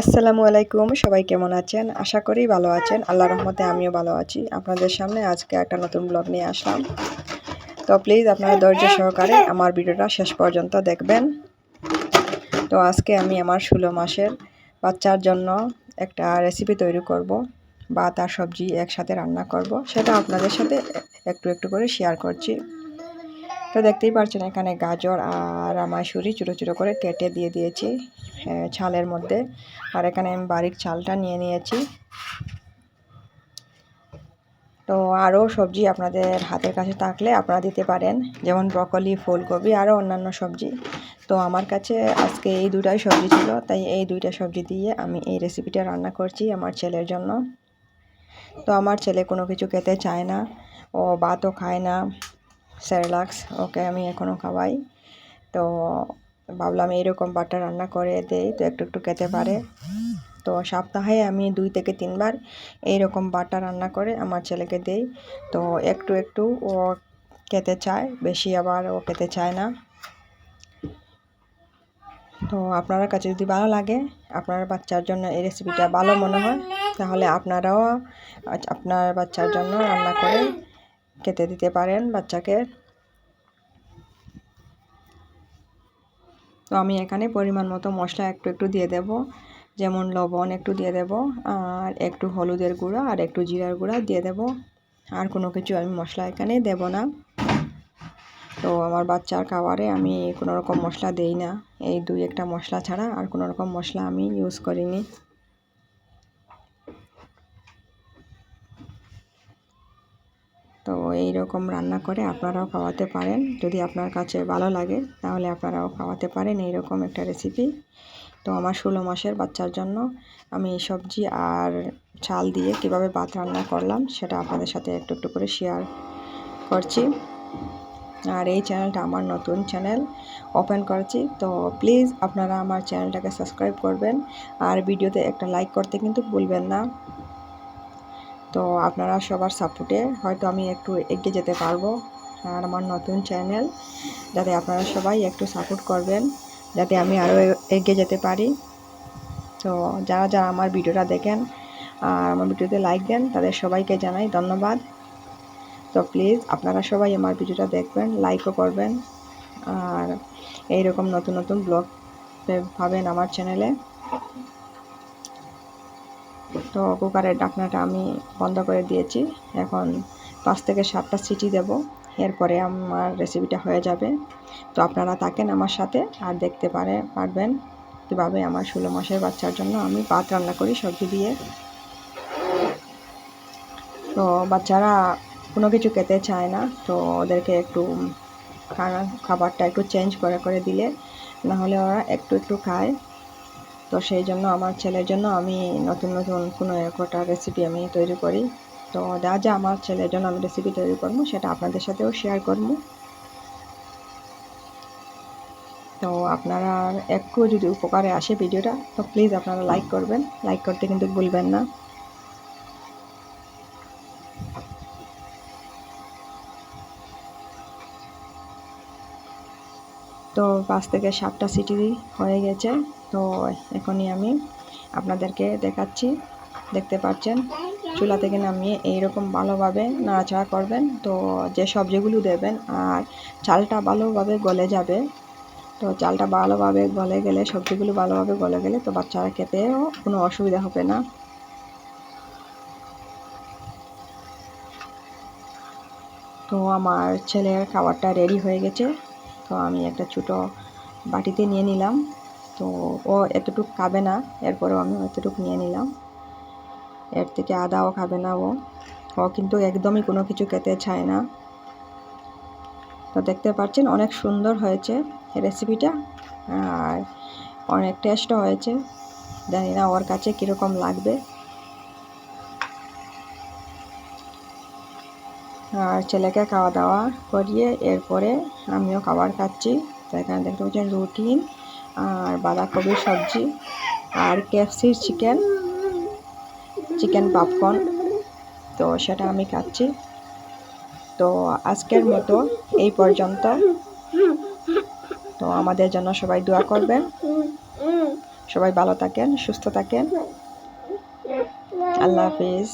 আসসালামু আলাইকুম, সবাই কেমন আছেন? আশা করি ভালো আছেন। আল্লাহ রহমতে আমিও ভালো আছি। আপনাদের সামনে আজকে একটা নতুন ব্লগ নিয়ে আসলাম। তো প্লিজ আপনারা ধৈর্য সহকারে আমার ভিডিওটা শেষ পর্যন্ত দেখবেন। তো আজকে আমি আমার ষোলো মাসের বাচ্চার জন্য একটা রেসিপি তৈরি করব বা তার সবজি একসাথে রান্না করব। সেটা আপনাদের সাথে একটু একটু করে শেয়ার করছি। তো দেখতেই পারছেন এখানে গাজর আর আমায় আমাশুরি ছোটো ছোটো করে কেটে দিয়ে দিয়েছি। ছালের মধ্যে। আর এখানে আমি বারিক চালটা নিয়ে নিয়েছি। তো আরও সবজি আপনাদের হাতের কাছে থাকলে আপনারা দিতে পারেন। যেমন ব্রকলি, ফুলকপি, আরও অন্যান্য সবজি। তো আমার কাছে আজকে এই দুটাই সবজি ছিল, তাই এই দুইটা সবজি দিয়ে আমি এই রেসিপিটা রান্না করছি আমার ছেলের জন্য। তো আমার ছেলে কোনো কিছু খেতে চায় না, ও ভাতও খায় না, স্যারলাক্স ওকে আমি এখনও খাওয়াই। তো ভাবলাম এইরকম বাটা রান্না করে দেই, তো একটু একটু খেতে পারে। তো সপ্তাহে আমি দুই থেকে তিনবার এইরকম বাটা রান্না করে আমার ছেলেকে দেই। তো একটু একটু ও খেতে চায়, বেশি আবার ও খেতে চায় না। তো আপনার কাছে যদি ভালো লাগে, আপনার বাচ্চার জন্য এই রেসিপিটা ভালো মনে হয়, তাহলে আপনারাও আপনার বাচ্চার জন্য রান্না করে খেতে দিতে পারেন বাচ্চাকে। তো আমি এখানে পরিমাণ মতো মশলা একটু একটু দিয়ে দেব। যেমন লবণ একটু দিয়ে দেব, আর একটু হলুদের গুঁড়া আর একটু জিরার গুঁড়া দিয়ে দেব। আর কোনো কিছু আমি মশলা এখানে দেব না। তো আমার বাচ্চার খাবারে আমি কোনো রকম মশলা দেই না। এই দুই একটা মশলা ছাড়া আর কোনো রকম মশলা আমি ইউজ করিনি। তো এই রকম রান্না করে আপনারাও খাওয়াতে পারেন। যদি আপনার কাছে ভালো লাগে, তাহলে আপনারাও খাওয়াতে পারেন এই রকম একটা রেসিপি তো আমার ষোলো মাসের বাচ্চার জন্য আমি সবজি আর চাল দিয়ে কীভাবে ভাত রান্না করলাম, সেটা আপনাদের সাথে একটু একটু করে শেয়ার করছি। আর এই চ্যানেলটা আমার নতুন চ্যানেল ওপেন করছি, তো প্লিজ আপনারা আমার চ্যানেলটাকে সাবস্ক্রাইব করবেন। আর ভিডিওতে একটা লাইক করতে কিন্তু ভুলবেন না। তো আপনারা সবার সাপোর্টে হয়তো আমি একটু এগিয়ে যেতে পারব আর আমার নতুন চ্যানেল যাতে আপনারা সবাই একটু সাপোর্ট করবেন, যাতে আমি আরও এগিয়ে যেতে পারি। তো যারা যারা আমার ভিডিওটা দেখেন আর আমার ভিডিওতে লাইক দেন, তাদের সবাইকে জানাই ধন্যবাদ। তো প্লিজ আপনারা সবাই আমার ভিডিওটা দেখবেন লাইকও করবেন। আর এইরকম নতুন নতুন ব্লগ পাবেন আমার চ্যানেলে তো কুকারের ডাকনাটা আমি বন্ধ করে দিয়েছি। এখন পাঁচ থেকে সাতটা সিটি দেব। এরপরে আমার রেসিপিটা হয়ে যাবে। তো আপনারা থাকেন আমার সাথে আর দেখতে পারে, পারবেন কীভাবে আমার ষোলো মাসের বাচ্চার জন্য আমি ভাত রান্না করি সবজি দিয়ে। তো বাচ্চারা কোনো কিছু খেতে চায় না, তো ওদেরকে একটু খাবারটা একটু চেঞ্জ করে করে দিলে। নাহলে ওরা একটু একটু খায়। তো সেই জন্য আমার ছেলের জন্য আমি নতুন নতুন কোনো একটা রেসিপি আমি তৈরি করি। তো যা যা আমার ছেলের জন্য আমি রেসিপি তৈরি করব, সেটা আপনাদের সাথেও শেয়ার করব। তো আপনারা একটু যদি উপকারে আসে ভিডিওটা তো প্লিজ আপনারা লাইক করবেন। লাইক করতে কিন্তু ভুলবেন না। তো পাঁচ থেকে সাতটা সিটি হয়ে গেছে। তো এখনই আমি আপনাদেরকে দেখাচ্ছি। দেখতে পাচ্ছেন, চুলা থেকে নামিয়ে এইরকম ভালোভাবে নাড়াচাড়া করবেন। তো যে সবজিগুলো দেবেন আর চালটা ভালোভাবে গলে যাবে। তো চালটা ভালোভাবে গলে গেলে, সবজিগুলো ভালোভাবে গলে গেলে তো বাচ্চারা খেতেও কোনো অসুবিধা হবে না। তো আমার ছেলের খাবারটা রেডি হয়ে গেছে। তো আমি একটা ছোটো বাটিতে নিয়ে নিলাম। তো ও এতটুকু খাবে না, এরপরেও আমি এতটুকু নিয়ে নিলাম। এর থেকে আদাও খাবে না ও। ও কিন্তু একদমই কোনো কিছু খেতে চায় না। তো দেখতে পাচ্ছেন অনেক সুন্দর হয়েছে রেসিপিটা, আর অনেক টেস্টও হয়েছে। জানি না ওর কাছে কীরকম লাগবে। আর ছেলেকে খাওয়া দাওয়া করিয়ে এরপরে আমিও খাবার খাচ্ছি। তো এখানে দেখতে পাচ্ছেন রুটি আর বাঁধাকপির সবজি আর ক্যাপসির চিকেন চিকেন পপকর্ন তো সেটা আমি খাচ্ছি। তো আজকের মতো এই পর্যন্ত। তো আমাদের জন্য সবাই দোয়া করবেন। সবাই ভালো থাকেন, সুস্থ থাকেন। আল্লাহ হাফিজ।